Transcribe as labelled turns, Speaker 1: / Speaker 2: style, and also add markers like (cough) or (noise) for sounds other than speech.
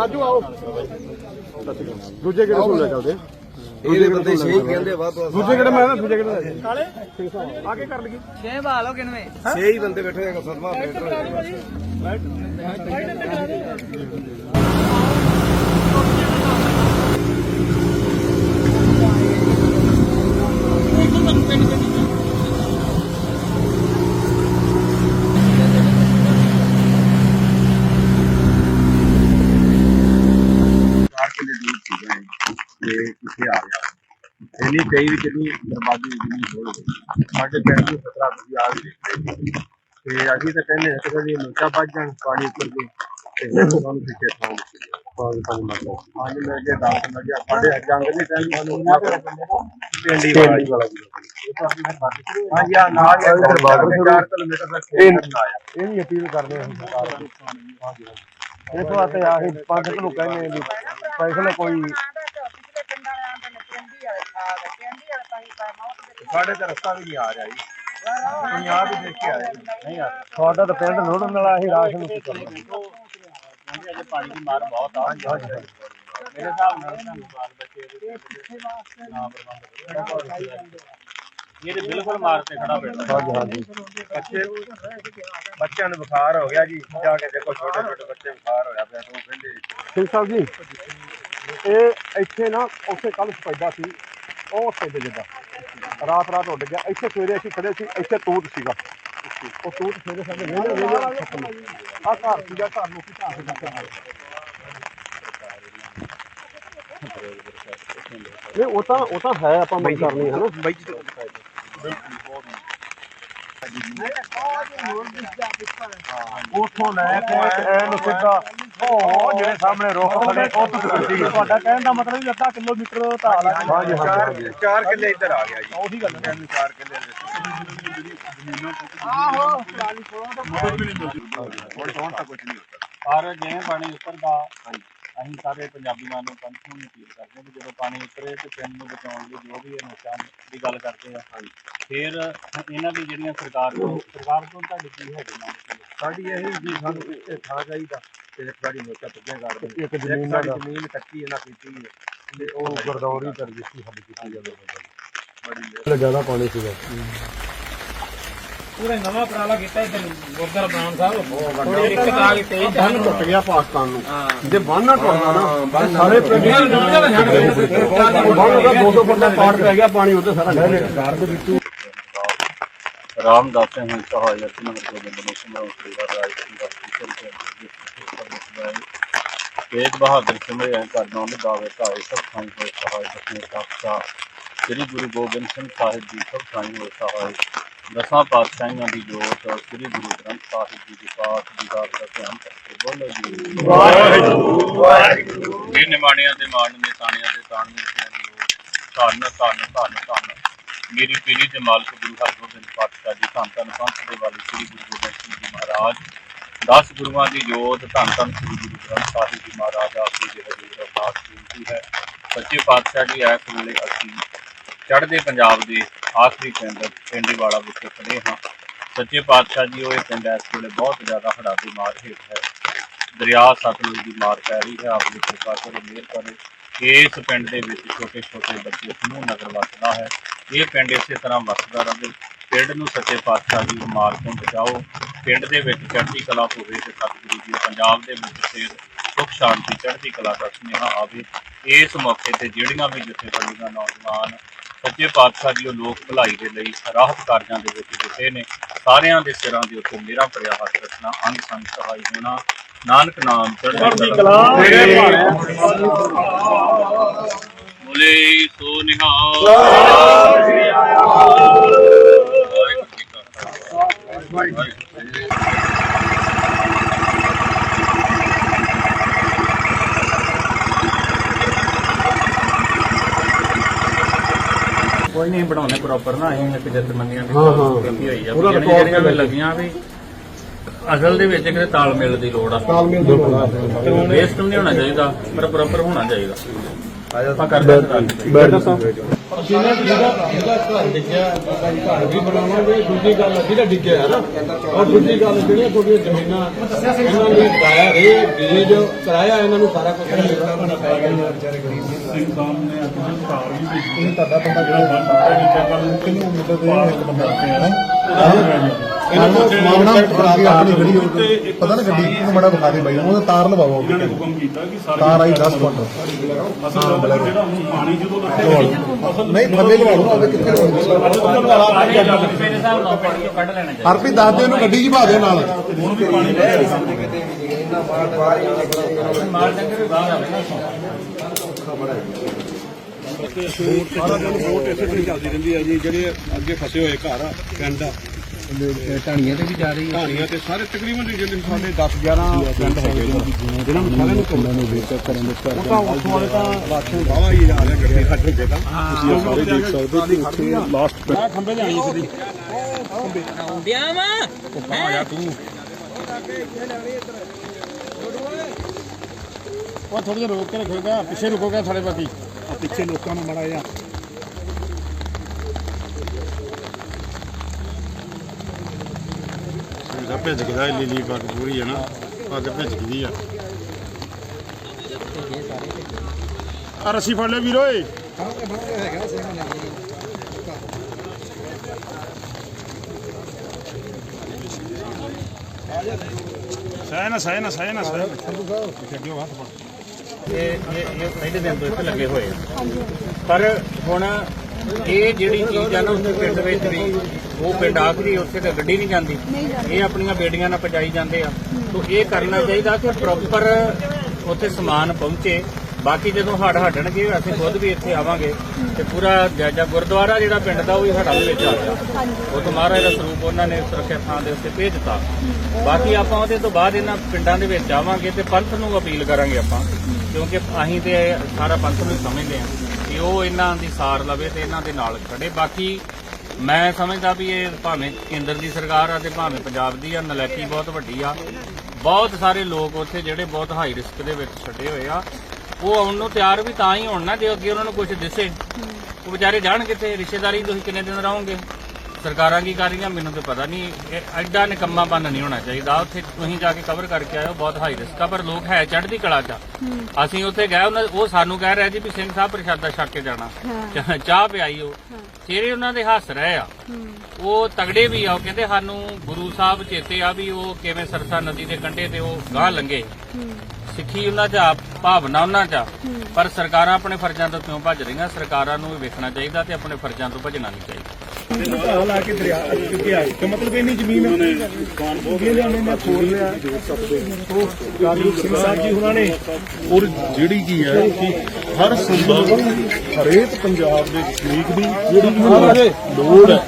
Speaker 1: ਰਾਜੂ ਆਓ। ਦੂਜੇ ਕਿਹੜੇ ਸੁਣ ਲੈ ਚੱਲਦੇ
Speaker 2: ਇਹਦੇ ਬੰਦੇ ਛੇ ਕਹਿੰਦੇ ਵਾ ਤੋਂ
Speaker 1: ਦੂਜੇ ਕਿਹੜੇ ਮੈਂ ਨਾ ਦੂਜੇ ਕਿਹੜੇ ਕਾਲੇ? ਆਗੇ ਕਰ ਲਗੀ
Speaker 3: ਛੇ ਬਾਲੋ ਕਿਨਵੇਂ
Speaker 2: ਛੇ ਹੀ ਬੰਦੇ ਬੈਠੇ ਹੈਗਾ ਸਦਮਾ
Speaker 4: ਚਾਰ ਕਿਲੇ ਦੂਰ ਸੀਗਾ ਇਹ ਤੇ ਕਿੱਥੇ ਆ ਗਿਆ ਕਈ ਵੀ ਕਿੰਨੀ ਬਰਬਾਦੀ ਜਿੰਨੀ ਹੋ ਗਈ ਸਾਡੇ ਪਿੰਡ ਦੀ ਖਤਰਾ ਤੁਸੀਂ ਆ ਦੇਖਦੇ ਜੀ। ਤੇ ਅਸੀਂ ਤਾਂ ਕਹਿੰਦੇ ਹਾਂ ਕਿ ਕਦੀ ਨੋਚਾ ਵੱਜ ਜਾਣ ਪਾਣੀ ਉੱਪਰ ਦੀ। ਤੇ ਸਾਨੂੰ ਪਿੱਛੇ ਥਾਂ ਪਾਣੀ ਪਾਣੀ ਮਰਦਾ ਪੰਜ ਮਿਲ ਗਏ 10 ਮਿਲ ਗਿਆ ਸਾਡੇ ਜੰਗ ਦੇ ਟਾਈਮ ਸਾਨੂੰ ਨਾ ਪਿੰਡੀ ਵਾਲਾ ਵਾਲਾ ਹਾਂ ਜੀ ਆ ਨਾਲ ਹੀ ਅੰਦਰ ਬਾਰਡਰ 4 ਕਿਲੋਮੀਟਰ ਦਾ ਖੇਤ ਆਇਆ।
Speaker 1: ਇਹ ਵੀ ਅਪੀਲ ਕਰਦੇ ਹਾਂ ਸਰਕਾਰ ਨੂੰ। ਇਸ ਵਾਸਤੇ ਆਹੀ ਪੰਜ ਨੂੰ ਕਹਿੰਦੇ ਵੀ ਫੈਸਲਾ ਕੋਈ
Speaker 4: ਸਾਡੇ ਤੇ ਰਸਤਾ ਵੀ ਨਹੀਂ ਆ ਰਿਹਾ ਜੀ। ਤੁਸੀਂ ਆਪ ਹੀ ਦੇਖ ਕੇ ਆਏ ਨਹੀਂ ਆ
Speaker 1: ਤੁਹਾਡਾ ਤਾਂ ਪਿੰਡ ਲੋੜਨ ਵਾਲਾ ਇਹ ਰਾਸ਼ਨ ਉੱਤੇ ਚੱਲਦਾ
Speaker 4: ਅਜੇ ਪਾਣੀ ਦੀ ਮਾਰ ਬਹੁਤ ਆ। ਮੇਰੇ ਹਿਸਾਬ ਨਾਲ ਤੁਹਾਨੂੰ ਬਾਲ ਬੱਚੇ ਦੇ ਨਾ ਪ੍ਰਬੰਧ ਇਹ ਤੇ ਬਿਲਕੁਲ ਮਾਰ ਤੇ ਖੜਾ ਬੈਠਾ।
Speaker 1: ਹਾਂਜੀ ਹਾਂਜੀ।
Speaker 4: ਬੱਚੇ ਬੱਚਿਆਂ ਨੂੰ ਬੁਖਾਰ ਹੋ ਗਿਆ ਜੀ। ਜਾ ਕੇ ਦੇਖੋ ਛੋਟੇ ਛੋਟੇ ਬੱਚੇ ਬੁਖਾਰ ਹੋਇਆ ਪਿਆ। ਤੋਂ ਕਹਿੰਦੇ
Speaker 1: ਸਿੰਘ ਸਾਹਿਬ ਜੀ ਇਹ ਇੱਥੇ ਨਾ ਉੱਥੇ ਕੱਲ ਸਪੈਦਾ ਸੀ। ਉਹ ਸਪੈਦੇ ਜਿੱਦਾਂ। ਰਾਤ ਰਾਤ ਉੱਡ ਗਿਆ। ਇੱਥੇ ਸਵੇਰੇ ਅਸੀਂ ਖੜੇ ਸੀ, ਇੱਥੇ ਤੂਤ ਸੀਗਾ। ਉਹ ਤੂਤ ਸਵੇਰੇ ਸਾਡੇ ਵੇਲੇ ਵੇਲੇ ਆ ਘਰ ਸੀਗਾ, ਘਰ ਨੂੰ ਕੀ ਢਾਹ ਕੇ ਬੱਚਾ ਉਹ ਤਾਂ ਉਹ ਤਾਂ ਹੈ ਆਪਾਂ ਮੰਗ ਕਰਨੀ, ਹੈ ਨਾ?
Speaker 4: ਬਾਈ
Speaker 1: ਉਥੋਂ ਲੈ ਕੇ ਐਨ ਸਿੱਧਾ ਉਹ ਜਿਹੜੇ ਸਾਹਮਣੇ ਰੁੱਖ ਖੜੇ ਉਹ ਤੋਂ ਤੁਹਾਡਾ ਕਹਿਣ ਦਾ ਮਤਲਬ ਵੀ ਅੱਧਾ ਕਿਲੋਮੀਟਰ ਢਾਲ ਆ ਹਾਂਜੀ
Speaker 4: ਚਾਰ ਚਾਰ ਕਿੱਲੇ ਇੱਧਰ ਆ ਗਿਆ ਜੀ।
Speaker 1: ਉਹੀ ਗੱਲ ਹੈ।
Speaker 4: ਚਾਰ ਕਿੱਲੇ ਹੁਣ ਤੋਂ ਤਾਂ ਕੁਝ ਨਹੀਂ ਹੁੰਦਾ।
Speaker 5: ਪਰ ਜਿਵੇਂ ਪਾਣੀ ਉੱਤਰਦਾ ਅਸੀਂ ਸਾਰੇ ਪੰਜਾਬੀਆਂ ਨੂੰ ਪੰਥ ਨੂੰ ਅਪੀਲ ਕਰਦੇ ਹਾਂ ਕਿ ਜਦੋਂ ਪਾਣੀ ਉਤਰੇ ਤੇ ਪਿੰਡ ਨੂੰ ਬਚਾਉਣ ਲਈ ਜੋ ਵੀ ਇਹ ਨੁਕਸਾਨ ਦੀ ਗੱਲ ਕਰਦੇ ਆ ਫਿਰ ਇਹਨਾਂ ਦੀ ਜਿਹੜੀਆਂ ਸਰਕਾਰ ਤੋਂ ਸਰਕਾਰ ਤੋਂ ਤੁਹਾਡੀ ਕੀ ਹੈਗੀ ਮੰਗ
Speaker 4: ਸਾਡੀ ਇਹ ਜੀ ਸਾਨੂੰ ਇੱਥੇ ਥਾਂ ਚਾਹੀਦਾ ਤੇ ਇੱਕ ਵਾਰੀ ਮੋਚਾ ਪੁੱਜੇ ਕਰ ਦੇ
Speaker 1: ਇੱਕ ਜ਼ਮੀਨ ਦਾ
Speaker 4: ਜ਼ਮੀਨ ਕੱਚੀ ਇਹਨਾਂ ਕੀਤੀ ਹੈ। ਤੇ ਉਹ
Speaker 1: ਗਰਦੌਰੀ ਕਰ ਦਿੱਤੀ ਹੱਲ ਕੀਤੀ ਜਾਵੇ। ਜ਼ਿਆਦਾ ਪਾਣੀ ਸੀਗਾ।
Speaker 5: ਪੂਰਾ ਨਵਾਂ ਉਪਰਾਲਾ ਕੀਤਾ ਇਧਰ ਗੁਰਦਾਰ ਬ੍ਰਾਹਮ ਸਾਹਿਬ। ਥੋੜੀ ਦਿੱਕਤ ਆ ਗਈ ਤੇਜ਼।
Speaker 1: ਬੰਨ ਟੁੱਟ ਗਿਆ ਪਾਕਿਸਤਾਨ ਨੂੰ। ਜੇ ਬੰਨ ਨਾ ਟੁੱਟਦਾ ਨਾ ਸਾਰੇ ਪਿੰਡ ਬੰਨ ਦਾ 200 ਫੁੱਟ ਦਾ ਪਾੜ ਪੈ ਗਿਆ ਪਾਣੀ ਉੱਤੇ ਸਾਰਾ ਡਹਿ ਗਿਆ। ਘਰ ਦੇ ਵਿੱਚ
Speaker 5: ਰਾਮਦਾਸ ਸਿੰਘ ਸਹਾਇ ਅਰਥ ਨਗਰ ਗੋਬਿੰਦ ਨੂੰ ਸਮਰਾਉ ਸ੍ਰੀਵਾਰ ਰਾਜ ਦਾ ਤੇਜ ਬਹਾਦਰ ਸਿਮਰੇ ਐ ਕਰਨਾ ਉਹਦੇ ਦਾਵੇ ਧਾਏ ਸਭ ਥਾਈ ਹੋਏ ਸਹਾਇ ਦਸਵੇਂ ਪਾਤਸ਼ਾਹ ਸ੍ਰੀ ਗੁਰੂ ਗੋਬਿੰਦ ਸਿੰਘ ਸਾਹਿਬ ਜੀ ਸਭ ਥਾਈ ਹੋਏ ਸਹਾਇ ਦਸਾਂ ਪਾਤਸ਼ਾਹੀਆਂ ਦੀ ਜੋਤ ਸ੍ਰੀ ਗੁਰੂ ਗ੍ਰੰਥ ਸਾਹਿਬ ਜੀ ਦੀ ਪਾਠ ਦੀ ਦਾਤ ਦਾ ਧਿਆਨ ਕਰਕੇ ਬੋਲੋ ਜੀ। ਵਾਹਿਗੁਰੂ। ਵਾਹਿਗੁਰੂ ਇਹ ਨਿਮਾਣਿਆਂ ਦੇ ਮਾਣ ਨੇ ਤਾਣਿਆਂ ਦੇ ਤਾਣ ਨੇ ਧੰਨ ਧੰਨ ਧੰਨ ਧੰਨ। ਮੇਰੀ ਪੀਰੀ ਦੇ ਮਾਲਕ ਗੁਰੂ ਹਰਗੋਬਿੰਦ ਪਾਤਸ਼ਾਹ ਜੀ ਧੰਨ ਧੰਨ ਪੰਥ ਦੇ ਵਾਲੇ ਸ੍ਰੀ ਗੁਰੂ ਗੋਬਿੰਦ ਸਿੰਘ ਜੀ ਮਹਾਰਾਜ। ਦਸ ਗੁਰੂਆਂ ਦੀ ਜੋਤ ਧੰਨ ਧੰਨ ਸ੍ਰੀ ਗੁਰੂ ਗ੍ਰੰਥ ਸਾਹਿਬ ਜੀ ਮਹਾਰਾਜ ਆਪ ਜੀ ਦੇ ਹਜ਼ੂਰ ਅਰਦਾਸ ਬੇਨਤੀ ਹੈ। ਸੱਚੇ ਪਾਤਸ਼ਾਹ ਜੀ ਇਸ ਵੇਲੇ ਅਸੀਂ ਚੜ੍ਹਦੇ ਪੰਜਾਬ ਦੇ ਆਖਰੀ ਪਿੰਡ ਪਿੰਡੀਵਾਲਾ ਵਿਖੇ ਖੜੇ ਹਾਂ। ਸੱਚੇ ਪਾਤਸ਼ਾਹ ਜੀ, ਉਹ ਇਹ ਪਿੰਡ ਇਸ ਵੇਲੇ ਬਹੁਤ ਜ਼ਿਆਦਾ ਹੜ੍ਹਾਂ ਦੀ ਮਾਰ ਹੇਠ ਹੈ। ਦਰਿਆ ਸਤਲੁਜ ਦੀ ਮਾਰ ਪੈ ਰਹੀ ਹੈ। ਆਪ ਦੀ ਕਿਰਪਾ ਕਰੋ, ਮਿਹਰ ਕਰੇ। ਇਸ ਪਿੰਡ ਦੇ ਵਿੱਚ ਛੋਟੇ ਛੋਟੇ ਬੱਚੇ ਸਮੂਹ ਨਗਰ ਵਸਦਾ ਹੈ। ਇਹ ਪਿੰਡ ਇਸੇ ਤਰ੍ਹਾਂ ਵਸਦਾ ਰਹੇ। ਪਿੰਡ ਨੂੰ ਸੱਚੇ ਪਾਤਸ਼ਾਹ ਦੀ ਮਾਰ ਤੋਂ ਬਚਾਓ। ਪਿੰਡ ਦੇ ਵਿੱਚ ਚੜ੍ਹਦੀ ਕਲਾ ਹੋਵੇ ਤੇ ਸਤਿਗੁਰੂ ਜੀ ਪੰਜਾਬ ਦੇ ਵਿੱਚ ਫਿਰ ਸੁਖ, ਸ਼ਾਂਤੀ, ਚੜ੍ਹਦੀ ਕਲਾ ਦਾ ਸੁਨੇਹਾ ਆਵੇ। ਇਸ ਮੌਕੇ ਤੇ ਜਿਹੜੀਆਂ ਵੀ ਜਥੇਬੰਦੀਆਂ, ਨੌਜਵਾਨ ਸੱਚੇ ਪਾਤਸ਼ਾਹ ਜੀ ਉਹ ਲੋਕ ਭਲਾਈ ਦੇ ਲਈ ਰਾਹਤ ਕਾਰਜਾਂ ਦੇ ਵਿੱਚ ਜੁਟੇ ਨੇ। ਸਾਰਿਆਂ ਦੇ ਸਿਰਾਂ ਦੇ ਉੱਤੇ ਮੇਰਾ ਭਰਿਆ ਹੱਥ ਰੱਖਣਾ ਅੰਗ ਸੰਗ ਸਹਾਈ ਹੋਣਾ। ਨਾਨਕ ਨਾਮ ਚੜ੍ਹਦੀ ਕਲਾ। ਬੋਲੇ ਸੋ ਨਿਹਾਲ। ਵਾਹਿਗੁਰੂ ਜੀ ਕਾ ਖਾਲਸਾ। ਵਾਹਿਗੁਰੂ ਜੀ ਕੀ ਫਤਿਹ। ਕੋਈ ਨਹੀਂ ਬਣਾਉਣੇ ਪ੍ਰੋਪਰ ਨਾ ਅਸੀਂ ਇੱਕ ਜਥੇਬੰਦੀਆਂ ਦੀ
Speaker 1: ਹਾਂ, ਹਾਂ।
Speaker 5: ਕੀਤੀ ਹੋਈ ਆ
Speaker 1: ਉਹਦਾ
Speaker 5: ਜਿਹੜੀਆਂ
Speaker 1: record
Speaker 5: ਜਿਹੜੀਆਂ ਵੀ ਲੱਗੀਆਂ ਵੀ ਅਸਲ ਦੇ ਵਿੱਚ ਕਿਤੇ ਤਾਲਮੇਲ ਦੀ ਲੋੜ ਆ।
Speaker 1: ਤਾਲਮੇਲ ਦੀ ਲੋੜ ਆ।
Speaker 5: ਵੇਸਟ ਨਹੀਂ ਹੋਣਾ ਚਾਹੀਦਾ ਪਰ ਪ੍ਰੋਪਰ ਹੋਣਾ ਚਾਹੀਦਾ। ਆਪਾਂ ਕਰਦੇ ਹਾਂ।
Speaker 1: ਬੈਠ ਸਾਹਿਬ
Speaker 3: ਜਿਹਨਾਂ ਜਿਹਦਾ ਜਿਹਦਾ ਘਰ ਡਿੱਗਿਆ ਘਰ ਵੀ ਬਣਾਵਾਂਗੇ ਦੂਜੀ ਗੱਲ ਜਿਹਦਾ ਡਿੱਗਿਆ ਹੈ ਨਾ। ਔਰ ਦੂਜੀ ਗੱਲ ਜਿਹੜੀਆਂ ਤੁਹਾਡੀਆਂ ਜ਼ਮੀਨਾਂ ਇਹਨਾਂ ਨੇ ਗਾਇਆ ਰੇ ਬੀਜ ਕਰਾਇਆ ਇਹਨਾਂ ਨੂੰ ਸਾਰਾ ਕੁਝ
Speaker 6: ਇਹਨਾਂ ਨੂੰ ਮਾਮਲਾ ਬਰਾਬਰ ਆਪਣੀ ਗੱਡੀ ਉਹ- ਪਤਾ ਨਾ ਗੱਡੀ ਨੂੰ ਮੜਾ ਵਿਖਾ ਦੇ ਬਾਈ ਉਹਦਾ ਤਾਰ ਲਵਾਓ
Speaker 7: ਉਹਨਾਂ ਨੇ ਹੁਕਮ ਕੀਤਾ ਕਿ ਸਾਰੇ
Speaker 6: ਤਾਰ ਆਈ 10 ਫੁੱਟ।
Speaker 7: ਅਸਲ ਵਿੱਚ ਜਿਹੜਾ ਹੁਣ ਪਾਣੀ ਜਦੋਂ ਲੱਗੇ
Speaker 6: ਨਹੀਂ ਥੱਲੇ ਲਵਾ ਲਓ ਉਹਦੇ ਕਿੱਥੇ ਲਵਾਉਣੀ ਹਰਪੀ ਦੱਸ ਦੇ ਉਹਨੂੰ ਗੱਡੀ 'ਚ ਭਾ ਦੇ ਨਾਲ।
Speaker 7: ਹੁਣ ਵੀ ਪਾਣੀ ਵਧਿਆ
Speaker 1: ਸਾਰਾ ਦਿਨ ਵੋਟ ਇਸੇ ਤਰ੍ਹਾਂ ਹੀ ਚੱਲਦੀ ਰਹਿੰਦੀ ਹੈ ਜੀ ਜਿਹੜੇ ਅੱਗੇ ਫਸੇ ਹੋਏ ਘਰ ਆ ਪਿੰਡ ਆ। ਢਾਣੀਆਂ ਤੇ ਵੀ ਜਾ ਰਹੀ ਹੈ ਢਾਣੀਆਂ ਤੇ ਸਾਰੇ ਤਕਰੀਬਨ ਜਿਹੜੇ ਸਾਡੇ 10 11 ਪਿੰਡ ਹੈਗੇ ਨੇ, ਜਿਹਨਾਂ ਨੂੰ ਸਾਰਿਆਂ ਨੂੰ ਪਿੰਡਾਂ ਨੂੰ ਵੇਚਕ ਕਰਨ ਦੇ ਘਰ ਉਹ ਤਾਂ ਉਸ ਵਾਲੇ ਤਾਂ ਰਾਸ਼ਨ ਬਾਵਾ ਹੀ ਆ ਰਿਹਾ ਗੱਡੀ ਸਾਡੇ ਤੇ। ਤਾਂ ਤੁਸੀਂ ਸਾਰੇ ਦੇਖ ਸਕਦੇ ਹੋ ਉੱਥੇ ਲਾਸਟ ਖੰਬੇ ਤੇ ਆਈ ਸਿੱਧੀ
Speaker 3: ਉਹ ਥੋੜੀ ਜਿਹੀ ਰੋਕ ਕੇ ਰੱਖੋਗਾ ਪਿੱਛੇ ਰੁਕੋਗਾ ਸਾਡੇ ਬਾਕੀ।
Speaker 1: ਪਿੱਛੇ ਲੋਕਾਂ ਨੂੰ ਮੜਾ ਜਾ
Speaker 3: ਇਹਦਾ ਭਿੱਜ ਗਿਆ ਲੀਲੀ ਪੱਗ ਪੂਰੀ ਹੈ ਨਾ। ਪੱਗ ਭਿੱਜ ਗਈ ਆ। ਆ ਰੱਸੀ ਫੜ ਲੈ ਵੀਰੋ ਏ ਸਹਿ ਨਾ ਸਹਿ ਨਾ ਸਹਿ ਨਾ, ਸਹਿ
Speaker 5: ਇਹ ਇਹ ਇਹ ਪਹਿਲੇ ਦਿਨ ਤੋਂ ਇੱਥੇ ਲੱਗੇ ਹੋਏ ਆ। ਪਰ ਹੁਣ ਇਹ ਜਿਹੜੀ ਚੀਜ਼ ਆ ਨਾ ਉਸ ਪਿੰਡ ਵਿੱਚ ਵੀ ਉਹ ਪਿੰਡ ਆਖਰੀ ਉੱਥੇ ਤੇ ਗੱਡੀ ਨਹੀਂ ਜਾਂਦੀ। ਇਹ ਆਪਣੀਆਂ ਬੇੜੀਆਂ ਨਾਲ ਪਜਾਈ ਜਾਂਦੇ ਆ। ਤੋਂ ਇਹ ਕਰਨਾ ਚਾਹੀਦਾ ਕਿ ਪ੍ਰੋਪਰ ਉੱਥੇ ਸਮਾਨ ਪਹੁੰਚੇ। ਬਾਕੀ ਜਦੋਂ ਹੜ ਹਟਣਗੇ ਅਸੀਂ ਖੁਦ ਵੀ ਇੱਥੇ ਆਵਾਂਗੇ ਤੇ ਪੂਰਾ ਜਾਇਜ਼ਾ ਗੁਰਦੁਆਰਾ ਜਿਹੜਾ ਪਿੰਡ ਦਾ ਉਹ ਵੀ ਹੜ੍ਹਾਂ ਦੇ ਵਿੱਚ ਆ ਗਿਆ। ਉਹ ਤੋਂ ਮਹਾਰਾਜ ਦਾ ਸਰੂਪ ਉਹਨਾਂ ਨੇ ਸੁਰੱਖਿਆ ਥਾਂ ਦੇ ਉੱਤੇ ਭੇਜ ਦਿੱਤਾ ਬਾਕੀ ਆਪਾਂ ਉਹਦੇ ਤੋਂ ਬਾਅਦ ਇਹਨਾਂ ਪਿੰਡਾਂ ਦੇ ਵਿੱਚ ਆਵਾਂਗੇ ਤੇ ਪੰਥ ਨੂੰ ਅਪੀਲ ਕਰਾਂਗੇ ਆਪਾਂ ਕਿਉਂਕਿ ਅਸੀਂ ਤੇ ਸਾਰਾ ਪੰਥ ਨੂੰ ਸਮਝਦੇ ਹਾਂ ਕਿ ਉਹ ਇਹਨਾਂ ਦੀ ਸਾਰ ਲਵੇ ਤੇ ਇਹਨਾਂ ਦੇ ਨਾਲ ਖੜੇ। ਬਾਕੀ ਮੈਂ ਸਮਝਦਾ ਵੀ ਇਹ ਭਾਵੇਂ ਕੇਂਦਰ ਦੀ ਸਰਕਾਰ ਆ ਤੇ ਭਾਵੇਂ ਪੰਜਾਬ ਦੀ ਆ ਨਲਾਇਕੀ ਬਹੁਤ ਵੱਡੀ ਆ। ਬਹੁਤ ਸਾਰੇ ਲੋਕ ਉੱਥੇ ਜਿਹੜੇ ਬਹੁਤ ਹਾਈ ਰਿਸਕ ਦੇ ਵਿੱਚ ਛੱਡੇ ਹੋਏ ਆ। ਉਹ ਆਉਣ ਨੂੰ ਤਿਆਰ ਵੀ ਤਾਂ ਹੀ ਹੋਣ ਨਾ ਜੇ ਅੱਗੇ ਉਹਨਾਂ ਨੂੰ ਕੁਝ ਦਿਸੇ। ਉਹ ਵਿਚਾਰੇ ਜਾਣ ਕਿੱਥੇ ਰਿਸ਼ਤੇਦਾਰੀ ਤੁਸੀਂ ਕਿੰਨੇ ਦਿਨ ਰਹੋਗੇ? ਸਰਕਾਰਾਂ ਕੀ ਕਰ ਰਹੀਆਂ? ਮੈਨੂੰ ਤੇ ਪਤਾ ਨਹੀਂ। ਇਹ ਐਡਾ ਨਿਕੰਮਾ ਬੰਨ ਨਹੀਂ ਹੋਣਾ ਚਾਹੀਦਾ। ਉੱਥੇ ਤੁਸੀਂ ਜਾ ਕੇ ਕਵਰ ਕਰਕੇ ਆਇਓ ਬਹੁਤ ਹਾਈ ਰਿਸਕ ਆ ਪਰ ਲੋਕ ਹੈ ਚੜ੍ਹਦੀ ਕਲਾ ਚ। ਆ। ਅਸੀਂ ਉੱਥੇ ਗਏ ਉਹਨਾਂ ਉਹ ਸਾਨੂੰ ਕਹਿ ਰਹੇ ਜੀ ਵੀ ਸਿੰਘ ਸਾਹਿਬ ਪ੍ਰਸ਼ਾਦਾ ਛਕ ਕੇ ਜਾਣਾ। (laughs) ਚਾਹ- ਚਾਹ ਪਿਆਈ ਉਹ ਚਿਹਰੇ ਉਹਨਾਂ ਦੇ ਹੱਸ ਰਹੇ ਆ ਉਹ ਤਗੜੇ ਵੀ ਆ। ਉਹ ਕਹਿੰਦੇ ਸਾਨੂੰ ਗੁਰੂ ਸਾਹਿਬ ਚੇਤੇ ਆ ਵੀ ਉਹ ਕਿਵੇਂ ਸਰਸਾ ਨਦੀ ਦੇ ਕੰਢੇ ਤੇ ਉਹ ਗਾਂ ਲੰਗੇ ਸਿੱਖੀ ਉਹਨਾਂ 'ਚ ਆ ਭਾਵਨਾ ਉਹਨਾਂ 'ਚ ਆ। ਪਰ ਸਰਕਾਰਾਂ ਆਪਣੇ ਫਰਜ਼ਾਂ ਤੋਂ ਕਿਉਂ ਭੱਜ ਰਹੀਆਂ? ਸਰਕਾਰਾਂ ਨੂੰ ਵੀ ਵੇਖਣਾ ਚਾਹੀਦਾ ਤੇ ਆਪਣੇ ਫਰਜ਼ਾਂ ਤੋਂ ਭੱਜਣਾ ਨਹੀਂ ਚਾਹੀਦਾ।
Speaker 1: ਲਾ ਕੇ ਦਰਿਆ ਅੱਗੇ ਆਏ। ਤੇ ਮਤਲਬ ਇੰਨੀ ਜ਼ਮੀਨ ਉਹਨੇ ਲਿਆਣੇ ਨੇ ਖੋਲ ਲਿਆ। ਉਹ ਗਾਲੀ ਸਿੰਘ ਸਾਹਿਬ ਜੀ ਉਹਨਾਂ ਨੇ
Speaker 7: ਔਰ ਜਿਹੜੀ ਕੀ ਹੈ ਕਿ ਹਰ ਸੰਭਵ ਹਰੇਕ ਪੰਜਾਬ ਦੇ ਸ਼ਰੀਕ ਦੀ ਜਿਹੜੀ ਵੀ ਲੋੜ ਹੈ।